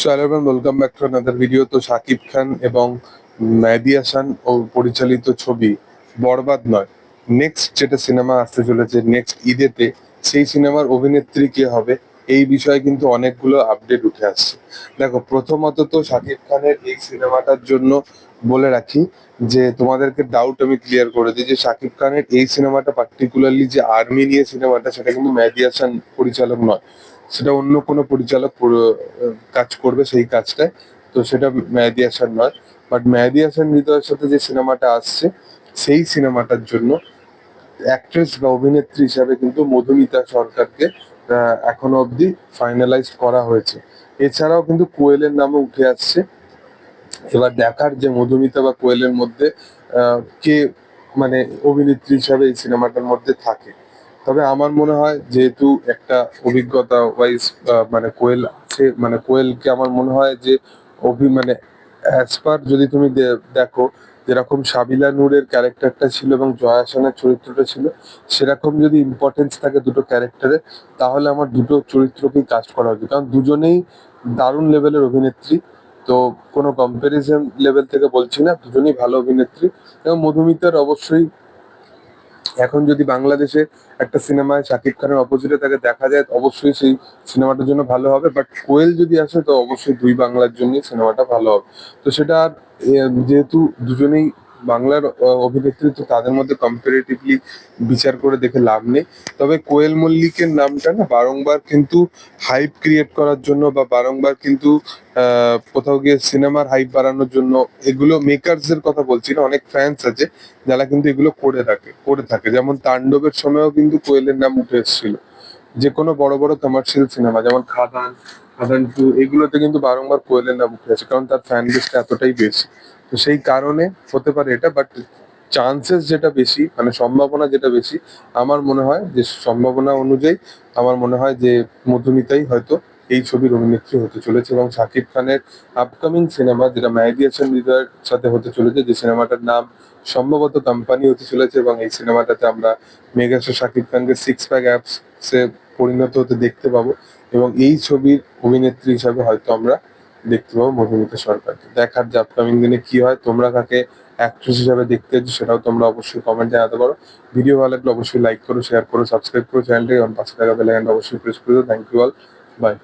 So hello welcome back to another video তো শাকিব খান এবং মেহেদি হাসান ও পরিচালিত ছবি বরবাদ নয়। নেক্সট যেটা সিনেমা আসতে চলেছে নেক্সট ঈদেতে সেই সিনেমার অভিনেত্রী কে হবে, এই বিষয়ে কিন্তু অনেকগুলো আপডেট উঠে আসছে। দেখো, প্রথমত তো শাকিব খানের এই সিনেমাটার জন্য বলে রাখি যে, তোমাদেরকে ডাউট আমি ক্লিয়ার করে দিই যে শাকিব খানের এই সিনেমাটা পার্টিকুলারলি যে আর্মি নিয়ে সিনেমাটা সেটা কিন্তু মেহেদি হাসান পরিচালক নয়। সেটা অন্য কোনো পরিচালক পুরো- কাজ করবে সেই কাজটায়। তো সেটা মেহেদি হাসান নয়। বাট মেহেদি হাসান হৃদয়ের সাথে যে সিনেমাটা আসছে, সেই সিনেমাটার জন্য অ্যাক্ট্রেস বা অভিনেত্রী হিসাবে কিন্তু মধুমিতা সরকারকে এখনও অবধি ফাইনালাইজ করা হয়েছে। এছাড়াও কিন্তু কোয়েলের নামও উঠে আসছে। এবার দেখার যে মধুমিতা বা কোয়েলের মধ্যে কে মানে অভিনেত্রী হিসাবে এই সিনেমাটার মধ্যে থাকে। তবে আমার মনে হয় যেহেতু একটা অভিজ্ঞতা ওয়াইজ মানে কোয়েল আছে মানে কোয়েলকে আমার মনে হয় যে অভি মানে অ্যাজ পার যদি তুমি দেখো যেরকম সাবিলা নূরের ক্যারেক্টারটা ছিল এবং জয়া সেনের চরিত্রটা ছিল, সেরকম যদি ইম্পর্টেন্স থাকে দুটো ক্যারেক্টারে তাহলে আমার দুটো চরিত্রকেই কাজ করা উচিত। কারণ দুজনেই দারুণ লেভেলের অভিনেত্রী, তো কোনো কম্প্যারিজন লেভেল থেকে বলছি না, দুজনেই ভালো অভিনেত্রী। এবং মধুমিতার অবশ্যই এখন যদি বাংলাদেশে একটা সিনেমায় শাকিব খানের অপোজিটে তাকে দেখা যায়, অবশ্যই সেই সিনেমাটার জন্য ভালো হবে। বাট কোয়েল যদি আসে, তো অবশ্যই দুই বাংলার জন্য সিনেমাটা ভালো হবে। তো সেটা যেহেতু দুজনেই বাংলার অভিনেত্রী তো তাদের মধ্যে কম্পারেটিভলি বিচার করে দেখে লাভ নেই। তবে কোয়েল মল্লিকের নামটা না বারংবার কিন্তু হাইপ ক্রিয়েট করার জন্য বা বারংবার কিন্তু কোথাও গিয়ে সিনেমার হাইপ বাড়ানোর জন্য এগুলো মেকারস এর কথা বলছি না, অনেক ফ্যান্স আছে যারা কিন্তু এগুলো করে থাকে করে থাকে। যেমন তাণ্ডবের সময়ও কিন্তু কোয়েলের নাম উঠে এসেছিল। যে কোনো বড় বড় কমার্শিয়াল সিনেমা যেমন খাদান টু এগুলোতে কিন্তু বারংবার কোয়েলের নাম উঠে আসে, কারণ তার ফ্যান বেসটা এতটাই বেশি। তো সেই কারণে হতে পারে এটা বাট চান্সেস যেটা বেশি মানে সম্ভাবনা যেটা বেশি, আমার মনে হয় যে সম্ভাবনা অনুযায়ী আমার মনে হয় যে মধুমিতাই হয়তো এই ছবির অভিনেত্রী হতে চলেছে এবং শাকিব খানের আপকামিং সিনেমা যেটা মেহেদি হাসান হৃদয়ের সাথে হতে চলেছে, যে সিনেমাটার নাম সম্ভবত কোম্পানি হতে চলেছে এবং এই সিনেমাটাতে আমরা মেগাস্টার শাকিব খানকে সিক্স প্যাক অ্যাপস পরিণত হতে দেখতে পাবো। এবং এই ছবির অভিনেত্রী হিসাবে হয়তো আমরা দেখতে পাবো মধুমিতা সরকারকে। দেখার যে আপকামিং দিনে কি হয়, তোমরা কাকে অ্যাক্ট্রেস হিসাবে দেখতে চাইছো সেটাও তোমরা অবশ্যই কমেন্ট জানাতে পারো। ভিডিও ভালো লাগলে অবশ্যই লাইক করো শেয়ার করো সাবস্ক্রাইব করো চ্যানেলটি এবং পাশে থাকা বেলাইকনটা অবশ্যই প্রেস করে দাও। Thank you all by